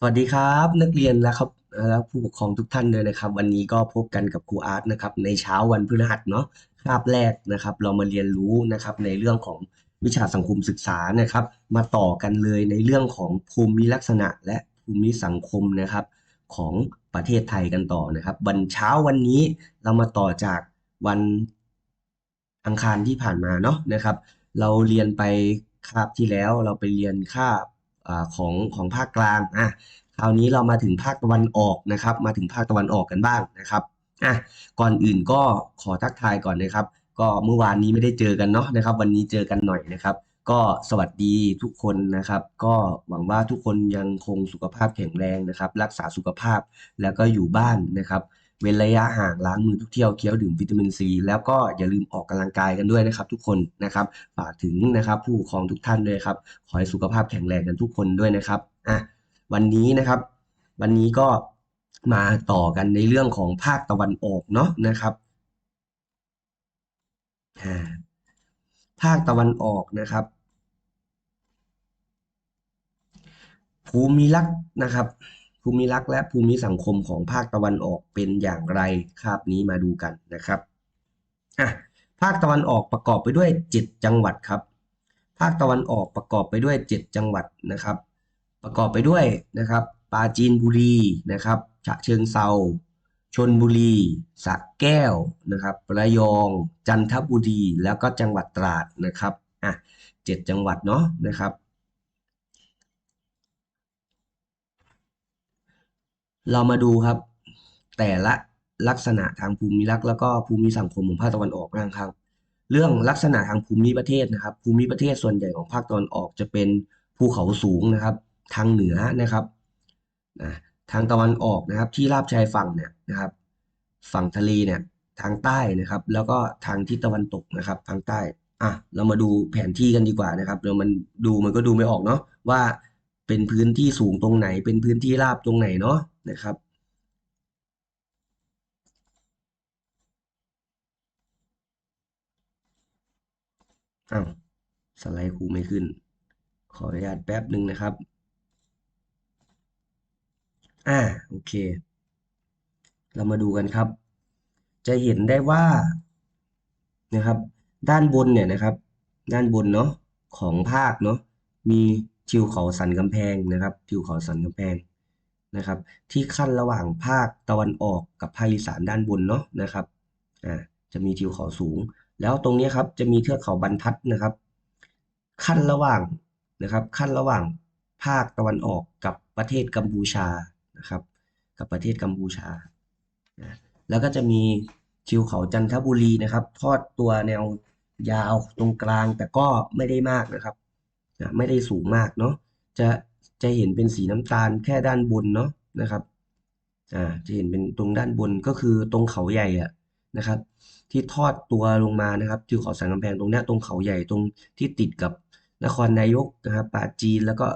สวัสดีครับนักเรียนและครับและผู้ปกครองทุกท่านเลยนะครับ วันนี้ก็พบกันกับครูอาร์ตนะครับในเช้าวันพฤหัสเนาะคาบแรกนะครับ เรามาเรียนรู้นะครับในเรื่องของวิชาสังคมศึกษานะครับ มาต่อกันเลยในเรื่องของภูมิลักษณะและภูมิสังคมนะครับ ของประเทศไทยกันต่อนะครับ วันเช้าวันนี้เรามาต่อจากวันอังคารที่ผ่านมาเนาะนะครับ เราเรียนไปคาบที่แล้วเราไปเรียนคาบ อของของภาคกลางอะคราวนี้เรามาถึงภาคตะวันออกนะครับ มาถึงภาคตะวันออกกันบ้างนะครับอะก่อนอื่นก็ขอทักทายก่อนนะครับ ก็เมื่อวานนี้ไม่ได้เจอกันเนาะนะครับ วันนี้เจอกันหน่อยนะครับ ก็สวัสดีทุกคนนะครับ ก็หวังว่าทุกคนยังคงสุขภาพแข็งแรงนะครับ รักษาสุขภาพแล้วก็อยู่บ้านนะครับ เว้นระยะห่างล้างมือทุกเที่ยวเคี้ยวดื่มวิตามินซี แล้วก็อย่าลืมออกกำลังกายกันด้วยนะครับ ทุกคนนะครับฝากถึงนะครับผู้ปกครองทุกท่านด้วยครับ ขอให้สุขภาพแข็งแรงกันทุกคนด้วยนะครับอะวันนี้นะครับ วันนี้ก็มาต่อกันในเรื่องของภาคตะวันออกเนาะนะครับภาคตะวันออกนะครับ ภูมิลักษณ์นะครับ ภูมิลักษณ์และภูมิสังคมของภาคตะวันออกเป็นอย่างไรคาบนี้มาดูกันนะครับอะภาคตะวันออกประกอบไปด้วยเจ็ดจังหวัดครับ ภาคตะวันออกประกอบไปด้วยเจ็ดจังหวัดนะครับ ประกอบไปด้วยนะครับปราจีนบุรีนะครับฉะเชิงเทราชลบุรีสระแก้วนะครับระยอง จันทบุรีแล้วก็จังหวัดตราดนะครับอะเจ็ดจังหวัดเนาะนะครับ เรามาดูครับ แต่ละลักษณะทางภูมิลักษณ์แล้วก็ภูมิสังคมของภาคตะวันออกนะครับ เรื่องลักษณะทางภูมิประเทศนะครับ ภูมิประเทศส่วนใหญ่ของภาคตะวันออกจะเป็นภูเขาสูงนะครับ ทางเหนือนะครับนะทางตะวันออกนะครับ ที่ราบชายฝั่งเนี่ยนะครับ ฝั่งทะเลเนี่ยทางใต้นะครับ แล้วก็ทางทิศตะวันตกนะครับ ทางใต้อะเรามาดูแผนที่กันดีกว่านะครับเรามันดูมันก็ดูไม่ออกเนาะว่า เป็นพื้นที่สูงตรงไหน เป็นพื้นที่ราบตรงไหนเนาะนะครับ อ้าวสไลด์ครูไม่ขึ้น ขออนุญาตแป๊บหนึ่งนะครับ อ่าโอเค เรามาดูกันครับ จะเห็นได้ว่านะครับ ด้านบนเนี่ยนะครับ ด้านบนเนาะของภาคเนาะมี ทิวเขาสันกำแพงนะครับทิวเขาสันกำแพงนะครับ ที่ขั้นระหว่างภาคตะวันออกกับภาคอีสานด้านบนเนาะนะครับอ่าจะมีทิวเขาสูง แล้วตรงนี้ครับจะมีเทือกเขาบรรทัดนะครับ ขั้นระหว่างนะครับ ขั้นระหว่างภาคตะวันออกกับประเทศกัมพูชานะครับ กับประเทศกัมพูชานะแล้วก็จะมีทิวเขาจันทบุรีนะครับ ทอดตัวแนวยาวตรงกลางแต่ก็ไม่ได้มากนะครับ นะไม่ได้สูงมากเนาะจะจะเห็นเป็นสีน้ำตาลแค่ด้านบนเนาะนะครับอ่าจะเห็นเป็นตรงด้านบนก็คือตรงเขาใหญ่อะนะครับ ที่ทอดตัวลงมานะครับทิวเขาสันกำแพงตรงนี้ตรงเขาใหญ่ตรงที่ติดกับนครนายกนะครับปราจีนแล้วก็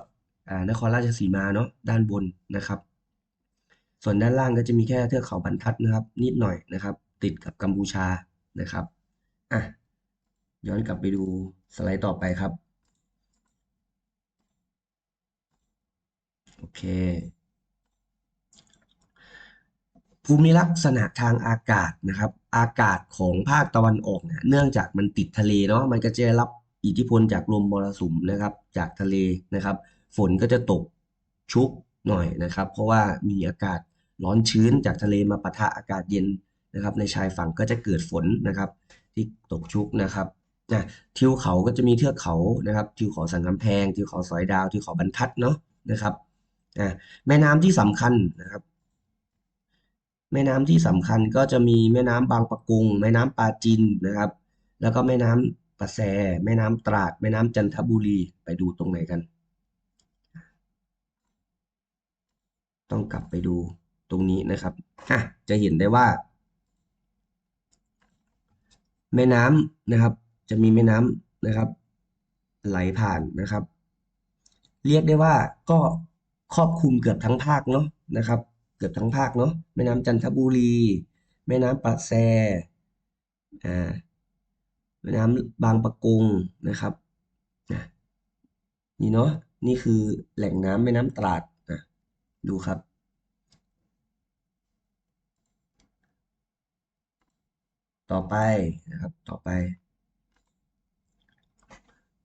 อ่านครราชสีมาเนาะด้านบนนะครับ ส่วนด้านล่างก็จะมีแค่เทือกเขาบรรทัดนะครับ นิดหน่อยนะครับ ติดกับกัมพูชานะครับอะย้อนกลับไปดูสไลด์ต่อไปครับ โอเค ภูมิลักษณะทางอากาศนะครับ อากาศของภาคตะวันออกเนี่ยเนื่องจากมันติดทะเลเนาะมันก็จะรับอิทธิพลจากลมมรสุมนะครับ จากทะเลนะครับ ฝนก็จะตกชุกหน่อยนะครับ เพราะว่ามีอากาศร้อนชื้นจากทะเลมาปะทะอากาศเย็นนะครับ ในชายฝั่งก็จะเกิดฝนนะครับ ที่ตกชุกนะครับนะทิวเขาก็จะมีเทือกเขานะครับ ทิวเขาสันกำแพง ทิวเขาสอยดาว ทิวเขาบรรทัดเนาะนะครับ แม่น้ำที่สำคัญนะครับ แม่น้ำที่สำคัญก็จะมีแม่น้ำบางปะกง แม่น้ำปาจินนะครับ แล้วก็แม่น้ำปะแส แม่น้ำตราด แม่น้ำจันทบุรีไปดูตรงไหนกัน ต้องกลับไปดูตรงนี้นะครับอะจะเห็นได้ว่า แม่น้ำนะครับ จะมีแม่น้ำนะครับ ไหลผ่านนะครับ เรียกได้ว่าก็ ครอบคลุมเกือบทั้งภาคเนาะนะครับ เกือบทั้งภาคเนาะแม่น้ำจันทบุรี แม่น้ำปะแสอ่าแม่น้ำบางปะกงนะครับนะนี่เนาะนี่คือแหล่งน้ำแม่น้ำตราดนะดูครับต่อไปนะครับ ต่อไป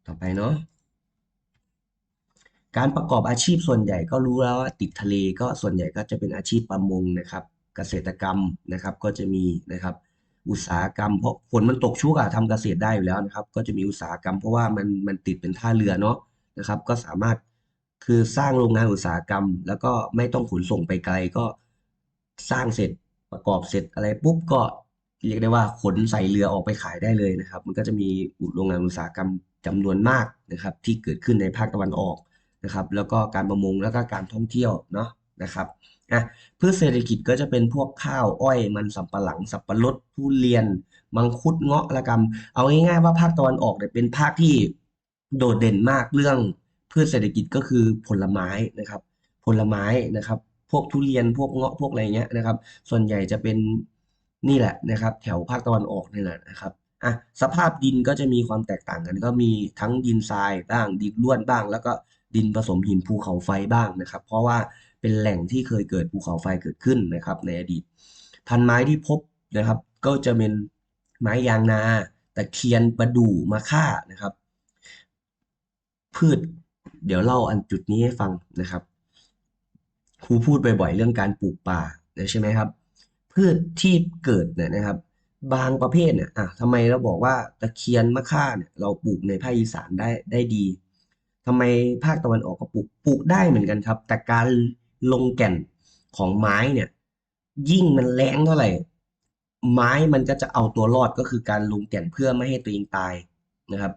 ต่อไปเนาะ การประกอบอาชีพส่วนใหญ่ก็รู้แล้วว่าติดทะเลก็ส่วนใหญ่ก็จะเป็นอาชีพประมงนะครับ เกษตรกรรมนะครับก็จะมีนะครับ อุตสาหกรรมเพราะฝนมันตกชุกอะทำเกษตรได้อยู่แล้วนะครับ ก็จะมีอุตสาหกรรม เพราะว่ามันมันติดเป็นท่าเรือเนาะนะครับ ก็สามารถคือสร้างโรงงานอุตสาหกรรม แล้วก็ไม่ต้องขนส่งไปไกลก็สร้างเสร็จประกอบเสร็จอะไรปุ๊บก็เรียกได้ว่าขนใส่เรือออกไปขายได้เลยนะครับ มันก็จะมีโรงงานอุตสาหกรรมจำนวนมากนะครับ ที่เกิดขึ้นในภาคตะวันออก นะครับแล้วก็การประมงแล้วก็การท่องเที่ยวเนาะนะครับอะพืชเศรษฐกิจก็จะเป็นพวกข้าวอ้อยมันสำปะหลังสับปะรดทุเรียน มังคุดเงาะละกำเอาง่ายๆว่าภาคตะวันออกเนี่ยเป็นภาคที่โดดเด่นมากเรื่องพืชเศรษฐกิจก็คือผลไม้นะครับ ผลไม้นะครับ พวกทุเรียนพวกเงาะพวกอะไรเงี้ยนะครับ ส่วนใหญ่จะเป็นนี่แหละนะครับ แถวภาคตะวันออกนี่แหละนะครับอะสภาพดินก็จะมีความแตกต่างกัน ก็มีทั้งดินทรายบ้างดินร่วนบ้าง แล้วก็ ดินผสมหินภูเขาไฟบ้างนะครับ เพราะว่าเป็นแหล่งที่เคยเกิดภูเขาไฟเกิดขึ้นนะครับในอดีต พันไม้ที่พบนะครับ ก็จะเป็นไม้ยางนาตะเคียนประดู่มะค่านะครับ พืชเดี๋ยวเล่าอันจุดนี้ให้ฟังนะครับครูพูดบ่อยๆเรื่องการปลูกป่าใช่ไหมครับ พืชที่เกิดเนี่ยนะครับ บางประเภทเนี่ยอะทำไมเราบอกว่าตะเคียนมะค่าเนี่ยเราปลูกในภาคอีสานได้ได้ดี ทำไมภาคตะวันออกก็ปลูกปลูกได้เหมือนกันครับ แต่การลงแก่นของไม้เนี่ย ยิ่งมันแรงเท่าไหร่ ไม้มันก็จะเอาตัวรอดก็คือการลงแก่นเพื่อไม่ให้ตัวเองตายนะครับ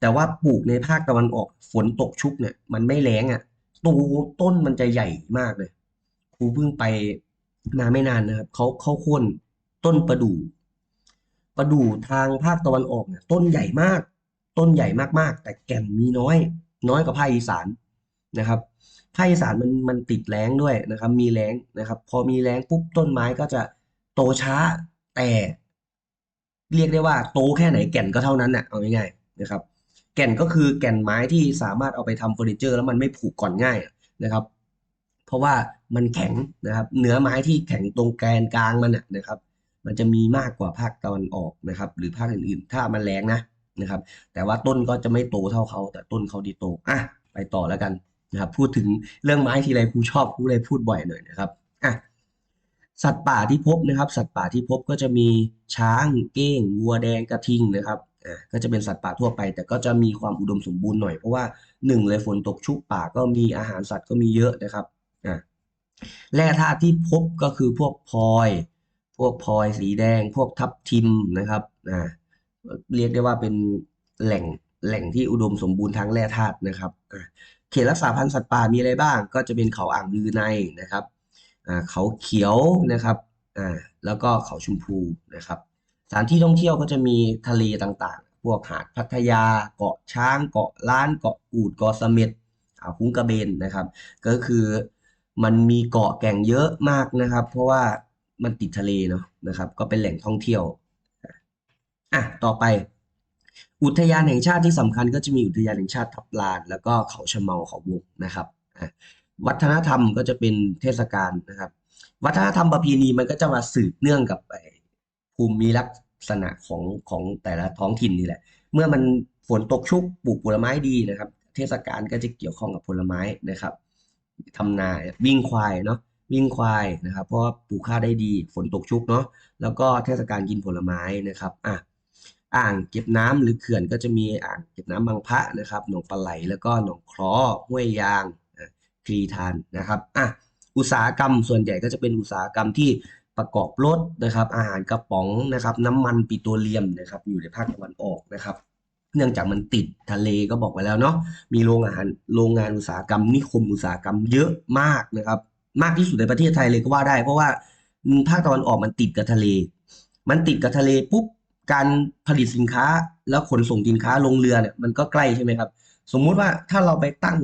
แต่ว่าปลูกในภาคตะวันออกฝนตกชุกเนี่ย มันไม่แรงอะตัวต้นมันจะใหญ่มากเลยครูเพิ่งไปมาไม่นานนะครับเขาเขาโค่นต้นประดู่ประดู่ทางภาคตะวันออกเนี่ยต้นใหญ่มาก ต้นใหญ่มากๆ แต่แก่นมีน้อย น้อยกว่าภาคอีสานนะครับภาคอีสานมันมันติดแล้งด้วยนะครับ มีแล้งนะครับ พอมีแล้งปุ๊บต้นไม้ก็จะโตช้าแต่เรียกได้ว่าโตแค่ไหนแก่นก็เท่านั้นน่ะเอาง่ายๆนะครับ แก่นก็คือแก่นไม้ที่สามารถเอาไปทำเฟอร์นิเจอร์ แล้วมันไม่ผุก่อนง่ายนะครับ เพราะว่ามันแข็งนะครับเนื้อไม้ที่แข็งตรงแกนกลางมันนะครับ มันจะมีมากกว่าภาคตะวันออกนะครับ หรือภาคอื่นๆ ถ้ามันแรงนะ นะครับ แต่ว่าต้นก็จะไม่โตเท่าเขา แต่ต้นเขาดีโตอะไปต่อแล้วกันนะครับ พูดถึงเรื่องไม้ทีไรครูชอบครูเลยพูดบ่อยหน่อยนะครับอะสัตว์ป่าที่พบนะครับ สัตว์ป่าที่พบก็จะมีช้างเก้งวัวแดงกระทิงนะครับอ่าก็จะเป็นสัตว์ป่าทั่วไป แต่ก็จะมีความอุดมสมบูรณ์หน่อยเพราะว่าหนึ่งเลยฝนตกชุกป่าก็มีอาหารสัตว์ก็มีเยอะนะครับอ่าแร่ธาตุที่พบก็คือพวกพลอย พวกพลอยสีแดง พวกทับทิมนะครับอ่า เรียกได้ว่าเป็นแหล่งแหล่งที่อุดมสมบูรณ์ทางแร่ธาตุนะครับเขตรักษาพันธุ์สัตว์ป่ามีอะไรบ้าง ก็จะเป็นเขาอ่างลือในนะครับเขาเขียวนะครับแล้วก็เขาชมพูนะครับสถานที่ท่องเที่ยวก็จะมีทะเลต่างๆ พวกหาดพัทยา เกาะช้าง เกาะล้าน เกาะกูด เกาะเสม็ดอ่าวคุ้งกระเบนนะครับ ก็คือมันมีเกาะแก่งเยอะมากนะครับ เพราะว่ามันติดทะเลเนาะนะครับ ก็เป็นแหล่งท่องเที่ยว อะต่อไป อุทยานแห่งชาติที่สำคัญก็จะมีอุทยานแห่งชาติทับลาน แล้วก็เขาชะเมาเขาวงนะครับวัฒนธรรมก็จะเป็นเทศกาลนะครับ วัฒนธรรมประเพณีมันก็จะมาสืบเนื่องกับภูมิลักษณะของของแต่ละท้องถิ่นนี่แหละ เมื่อมันฝนตกชุกปลูกผลไม้ดีนะครับ เทศกาลก็จะเกี่ยวข้องกับผลไม้นะครับทำนาวิ่งควายเนาะวิ่งควายนะครับ เพราะว่าปลูกข้าวได้ดีฝนตกชุกเนาะแล้วก็เทศกาลกินผลไม้นะครับอะ อ่างเก็บน้ำหรือเขื่อนก็จะมีอ่างเก็บน้ำบางพระนะครับหนองปลาไหลแล้วก็หนองคล้อห้วยยางคลีทานนะครับอะอุตสาหกรรมส่วนใหญ่ก็จะเป็นอุตสาหกรรมที่ประกอบรถนะครับ อาหารกระป๋องนะครับ น้ำมันปิโตรเลียมนะครับ อยู่ในภาคตะวันออกนะครับ เนื่องจากมันติดทะเลก็บอกไว้แล้วเนาะมีโรงอาหารโรงงานอุตสาหกรรมนิคมอุตสาหกรรมเยอะมากนะครับ มากที่สุดในประเทศไทยเลยก็ว่าได้ เพราะว่าภาคตะวันออกมันติดกับทะเล มันติดกับทะเลปุ๊บ การผลิตสินค้าแล้วขนส่งสินค้าลงเรือเนี่ยมันก็ใกล้ใช่ไหมครับ สมมุติว่าถ้าเราไปตั้ง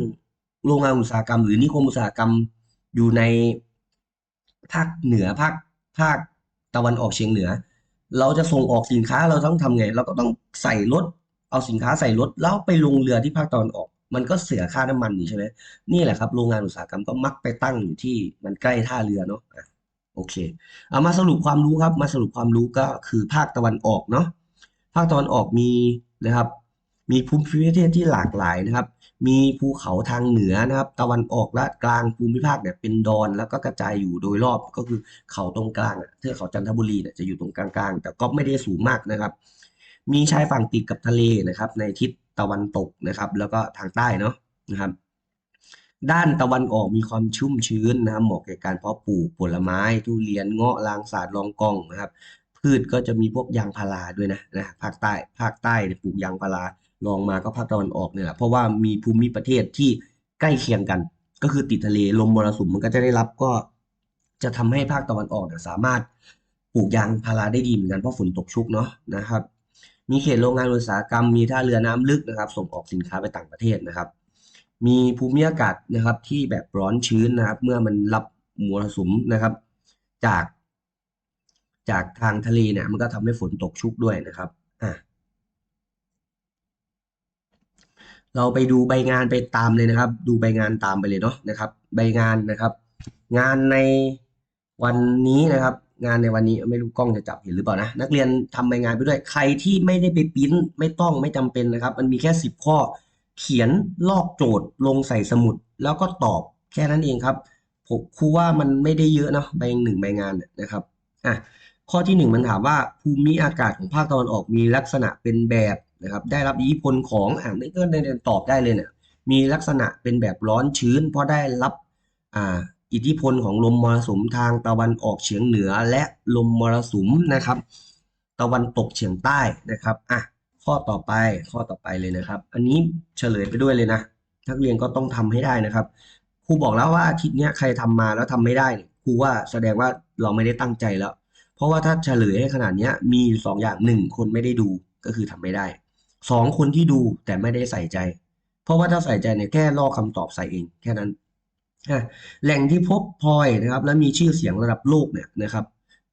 โรงงานอุตสาหกรรม หรือนิคมอุตสาหกรรมอยู่ในภาคเหนือภาคภาคตะวันออกเฉียงเหนือ เราจะส่งออกสินค้าเราต้องทำไง เราก็ต้องใส่รถเอาสินค้าใส่รถแล้วไปลงเรือที่ภาคตะวันออก มันก็เสียค่าน้ำมันอยู่ใช่ไหมนี่แหละครับโรงงานอุตสาหกรรมก็มักไปตั้งอยู่ที่มันใกล้ท่าเรือเนาะ โอเคเอามาสรุปความรู้ครับ มาสรุปความรู้ก็คือภาคตะวันออกเนาะภาคตะวันออกมีนะครับ มีภูมิประเทศที่หลากหลายนะครับ มีภูเขาทางเหนือนะครับ ตะวันออกและกลางภูมิภาคเนี่ยเป็นดอนแล้วก็กระจายอยู่โดยรอบก็คือเขาตรงกลางอะเทือกเขาจันทบุรีเนี่ยจะอยู่ตรงกลางๆแต่ก็ไม่ได้สูงมากนะครับ มีชายฝั่งติดกับทะเลนะครับ ในทิศตะวันตกนะครับ แล้วก็ทางใต้เนาะนะครับ ด้านตะวันออกมีความชุ่มชื้นนะครับเหมาะแก่การเพาะปลูกผลไม้ทุเรียนเงาะลางสาดลองกองนะครับ พืชก็จะมีพวกยางพาราด้วยนะนะภาคใต้ภาคใต้ปลูกยางพาราลองมาก็ภาคตะวันออกเนี่ยแหละเพราะว่ามีภูมิประเทศที่ใกล้เคียงกัน ก็คือติดทะเลลมมรสุมมันก็จะได้รับก็ จะทำให้ภาคตะวันออกเนี่ยสามารถปลูกยางพาราได้ดีเหมือนกันเพราะฝนตกชุกเนาะนะครับ มีเขตโรงงานอุตสาหกรรมมีท่าเรือน้ำลึกนะครับ ส่งออกสินค้าไปต่างประเทศนะครับ มีภูมิอากาศนะครับที่แบบร้อนชื้นนะครับ เมื่อมันรับมรสุมนะครับ จาก จากทางทะเลเนี่ยมันก็ทำให้ฝนตกชุกด้วยนะครับอะเราไปดูใบงานไปตามเลยนะครับ ดูใบงานตามไปเลยเนาะนะครับ ใบงานนะครับ งานในวันนี้นะครับ งานในวันนี้ไม่รู้กล้องจะจับเห็นหรือเปล่านะนักเรียนทำใบงานไปด้วยใครที่ไม่ได้ไปปิ้นไม่ต้องไม่จำเป็นนะครับ มันมีแค่สิบข้อ เขียนลอกโจทย์ลงใส่สมุด แล้วก็ตอบแค่นั้นเองครับผมครูว่ามันไม่ได้เยอะนะใบหนึ่งใบงานนะครับอะข้อที่หนึ่งมันถามว่าภูมิอากาศของภาคตะวันออกมีลักษณะเป็นแบบนะครับได้รับอิทธิพลของอ่านก็ได้ตอบได้เลยเนี่ยมีลักษณะเป็นแบบร้อนชื้น เพราะได้รับอ่าอิทธิพลของลมมรสุมทางตะวันออกเฉียงเหนือและลมมรสุมนะครับ ตะวันตกเฉียงใต้นะครับอะ ข้อต่อไปข้อต่อไปเลยนะครับ อันนี้เฉลยไปด้วยเลยนะนักเรียนก็ต้องทำให้ได้นะครับครูบอกแล้วว่าอาทิตย์นี้ใครทำมาแล้วทำไม่ได้ครูว่าแสดงว่าเราไม่ได้ตั้งใจแล้ว เพราะว่าถ้าเฉลยให้ขนาดนี้มีอยู่สองอย่างหนึ่งคนไม่ได้ดูก็คือทำไม่ได้สองคนที่ดูแต่ไม่ได้ใส่ใจ เพราะว่าถ้าใส่ใจเนี่ยแค่ลอกคำตอบใส่เองแค่นั้นแหล่งที่พบพลอยนะครับ และมีชื่อเสียงระดับโลกเนี่ยนะครับ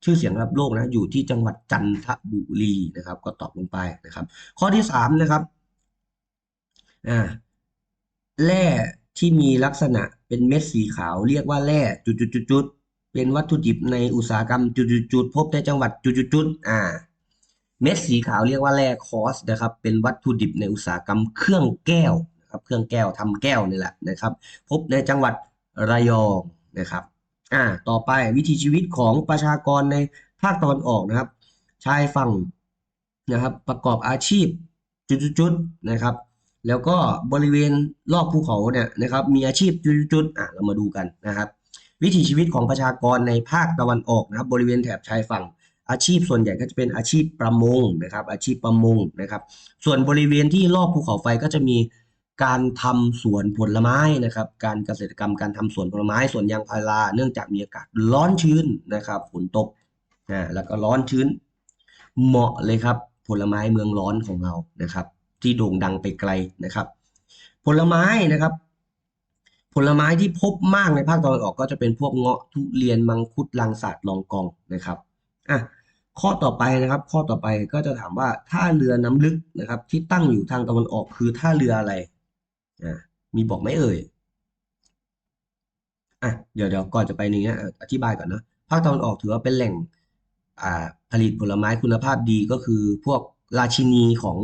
ชื่อเสียงระดับโลกนะอยู่ที่จังหวัดจันทบุรีนะครับ ก็ตอบลงไปนะครับ ข้อที่สามนะครับอ่าแร่ที่มีลักษณะเป็นเม็ดสีขาวเรียกว่าแร่จุดๆๆเป็นวัตถุดิบในอุตสาหกรรมจุดๆๆพบในจังหวัดจุดๆๆอ่าเม็ดสีขาวเรียกว่าแร่คอสนะครับ เป็นวัตถุดิบในอุตสาหกรรมเครื่องแก้วนะครับ เครื่องแก้วทำแก้วนี่แหละนะครับ พบในจังหวัดระยองนะครับ อ่าต่อไปวิถีชีวิตของประชากรในภาคตะวันออกนะครับ ชายฝั่งนะครับประกอบอาชีพจุดๆนะครับ แล้วก็บริเวณรอบภูเขาเนี่ยนะครับ มีอาชีพจุดๆๆอะเรามาดูกันนะครับ วิถีชีวิตของประชากรในภาคตะวันออกนะครับ บริเวณแถบชายฝั่งอาชีพส่วนใหญ่ก็จะเป็นอาชีพประมงนะครับ อาชีพประมงนะครับ ส่วนบริเวณที่รอบภูเขาไฟก็จะมี การทำสวนผลไม้นะครับ การเกษตรกรรมการทำสวนผลไม้สวนยางพาราเนื่องจากมีอากาศร้อนชื้นนะครับฝนตกอ่าแล้วก็ร้อนชื้น เหมาะเลยครับ ผลไม้เมืองร้อนของเรานะครับ ที่โด่งดังไปไกลนะครับ ผลไม้นะครับ ผลไม้ที่พบมากในภาคตะวันออกก็จะเป็นพวกเงาะทุเรียนมังคุดลังสาดลองกองนะครับอะข้อต่อไปนะครับ ข้อต่อไปก็จะถามว่าท่าเรือน้ำลึกนะครับ ที่ตั้งอยู่ทางตะวันออกคือท่าเรืออะไร มีบอกไหมเอ่ยอะเดี๋ยวเดี๋ยวก่อนจะไปนี้นะอธิบายก่อนนะภาคตะวันออกถือว่าเป็นแหล่งอ่าผลิตผลไม้คุณภาพดีก็คือพวกราชินีของ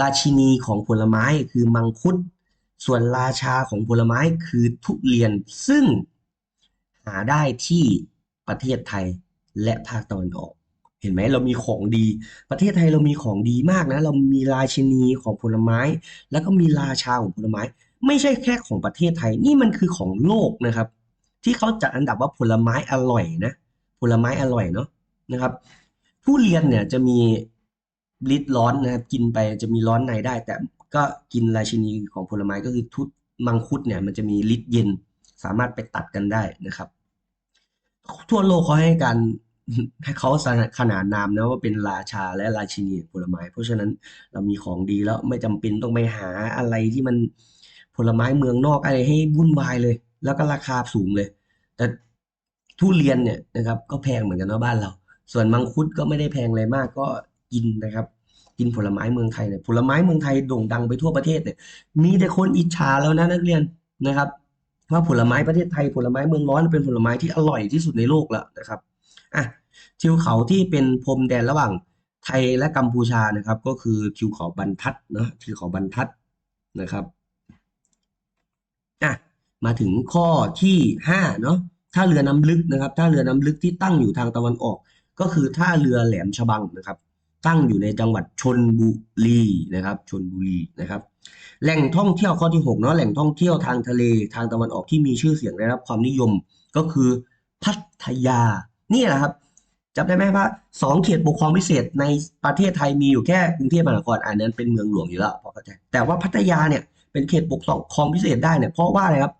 ราชินีของผลไม้คือมังคุด ส่วนราชาของผลไม้คือทุเรียนซึ่งหาได้ที่ประเทศไทยและภาคตะวันออก เห็นไหมเรามีของดี ประเทศไทยเรามีของดีมากนะ เรามีราชินีของผลไม้ แล้วก็มีราชาของผลไม้ ไม่ใช่แค่ของประเทศไทยนี่มันคือของโลกนะครับ ที่เขาจัดอันดับว่าผลไม้อร่อยนะ ผลไม้อร่อยเนาะนะครับทุเรียนเนี่ยจะมีฤทธิ์ร้อนนะครับกินไปจะมีร้อนในได้ แต่ก็กินราชินีของผลไม้ก็คือทุมังคุดเนี่ยมันจะมีฤทธิ์เย็นสามารถไปตัดกันได้นะครับ ทั่วโลกเขาให้การ ให้เขาขนานนามนะว่าเป็นราชาและราชินีผลไม้ เพราะฉะนั้นเรามีของดีแล้วไม่จำเป็นต้องไปหาอะไรที่มันผลไม้เมืองนอกอะไรให้วุ่นวายเลย แล้วก็ราคาสูงเลย แต่ทุเรียนเนี่ยนะครับ ก็แพงเหมือนกันนะบ้านเรา ส่วนมังคุดก็ไม่ได้แพงอะไรมากก็กินนะครับ กินผลไม้เมืองไทยเนี่ยผลไม้เมืองไทยโด่งดังไปทั่วประเทศเนี่ย มีแต่คนอิจฉาแล้วนะนักเรียนนะครับว่าผลไม้ประเทศไทยผลไม้เมืองร้อนเป็นผลไม้ที่อร่อยที่สุดในโลกแล้วนะครับ อะทิวเขาที่เป็นพรมแดนระหว่างไทยและกัมพูชานะครับ ก็คือทิวเขาบรรทัดเนาะทิวเขาบรรทัดนะครับอะมาถึงข้อที่ห้าเนาะท่าเรือน้ำลึกนะครับท่าเรือน้ำลึกที่ตั้งอยู่ทางตะวันออก ก็คือท่าเรือแหลมฉบังนะครับ ตั้งอยู่ในจังหวัดชนบุรีนะครับชนบุรีนะครับ แหล่งท่องเที่ยวข้อที่6เนาะแหล่งท่องเที่ยวทางทะเลทางตะวันออกที่มีชื่อเสียงได้รับความนิยมก็คือพัทยา นี่แหละครับจำได้ไหมว่าสองเขตปกครองพิเศษในประเทศไทยมีอยู่แค่กรุงเทพมหานครอันนั้นเป็นเมืองหลวงอยู่แล้วพอเข้าใจแต่ว่าพัทยาเนี่ยเป็นเขตปกครองพิเศษได้เนี่ยเพราะว่าอะไรครับ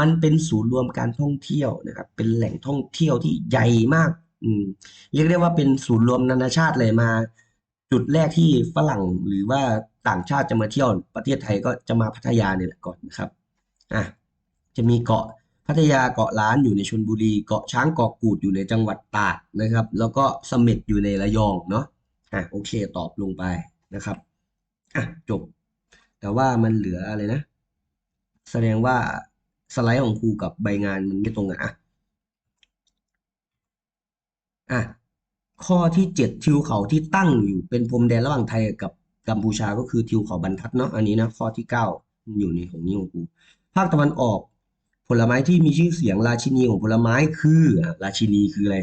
มันเป็นศูนย์รวมการท่องเที่ยวนะครับ เป็นแหล่งท่องเที่ยวที่ใหญ่มากอืมเรียกได้ว่าเป็นศูนย์รวมนานาชาติเลยมา จุดแรกที่ฝรั่งหรือว่าต่างชาติจะมาเที่ยวประเทศไทยก็จะมาพัทยาเนี่ยแหละก่อนนะครับอะจะมีเกาะ พัทยาเกาะล้านอยู่ในชลบุรี เกาะช้างเกาะกูดอยู่ในจังหวัดตากนะครับ แล้วก็เสม็ดอยู่ในระยองเนาะอะโอเคตอบลงไปนะครับอะจบ แต่ว่ามันเหลืออะไรนะ แสดงว่าสไลด์ของครูกับใบงานมันไม่ตรงกันอะอะข้อที่เจ็ดทิวเขาที่ตั้งอยู่เป็นพรมแดนระหว่างไทยกับกัมพูชาก็คือทิวเขาบรรทัดเนาะอันนี้นะข้อที่เก้าอยู่ในของนี้ของกูภาคตะวันออก ผลไม้ที่มีชื่อเสียงราชินีของผลไม้คือราชินีคืออะไร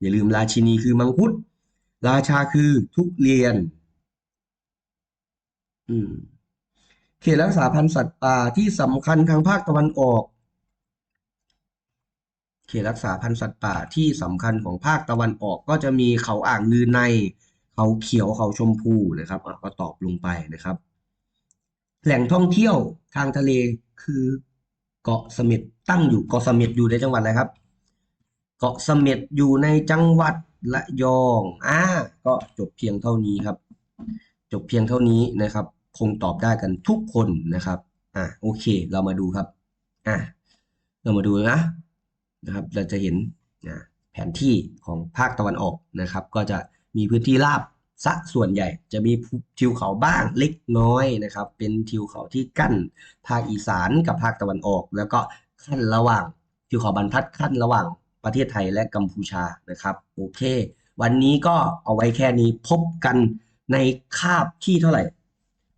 อย่าลืมราชินีคือมังคุด ราชาคือทุเรียน อืมเขตรักษาพันธุ์สัตว์ป่าที่สำคัญทางภาคตะวันออก เขตรักษาพันธุ์สัตว์ป่าที่สำคัญของภาคตะวันออกก็จะมีเขาอ่างลือใน เขาเขียวเขาชมพูนะครับก็ตอบลงไปนะครับ แหล่งท่องเที่ยวทางทะเลคือ เกาะเสม็ดตั้งอยู่เกาะเสม็ดอยู่ในจังหวัดอะไรครับ เกาะเสม็ดอยู่ในจังหวัดระยองอ่าก็จบเพียงเท่านี้ครับ จบเพียงเท่านี้นะครับ คงตอบได้กันทุกคนนะครับอะโอเค เรามาดูครับอะเรามาดูนะนะครับ เราจะเห็นนะแผนที่ของภาคตะวันออกนะครับ ก็จะมีพื้นที่ราบ ซะส่วนใหญ่จะมีทิวเขาบ้างเล็กน้อยนะครับ เป็นทิวเขาที่กั้นภาคอีสานกับภาคตะวันออก แล้วก็ขั้นระหว่างทิวเขาบรรทัดขั้นระหว่างประเทศไทยและกัมพูชานะครับโอเค วันนี้ก็เอาไว้แค่นี้พบกันในคาบที่เท่าไหร่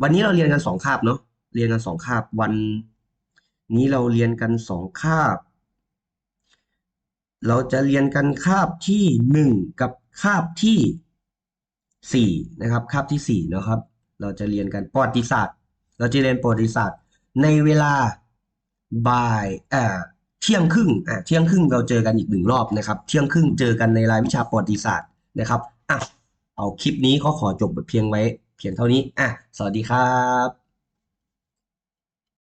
วันนี้เราเรียนกันสองคาบเนาะเรียนกันสองคาบวัน นี้เราเรียนกันสองคาบ เราจะเรียนกันคาบที่หนึ่งกับคาบที่ สี่นะครับคาบที่สี่นะครับ เราจะเรียนกันประวัติศาสตร์ เราจะเรียนประวัติศาสตร์ ในเวลาบ่ายเอ่อเที่ยงครึ่งอะเที่ยงครึ่งเราเจอกันอีกหนึ่งรอบนะครับ เที่ยงครึ่งเจอกันในรายวิชาประวัติศาสตร์นะครับอะเอาคลิปนี้ก็ขอจบเพียงไว้ เพียงเท่านี้อะสวัสดีครับ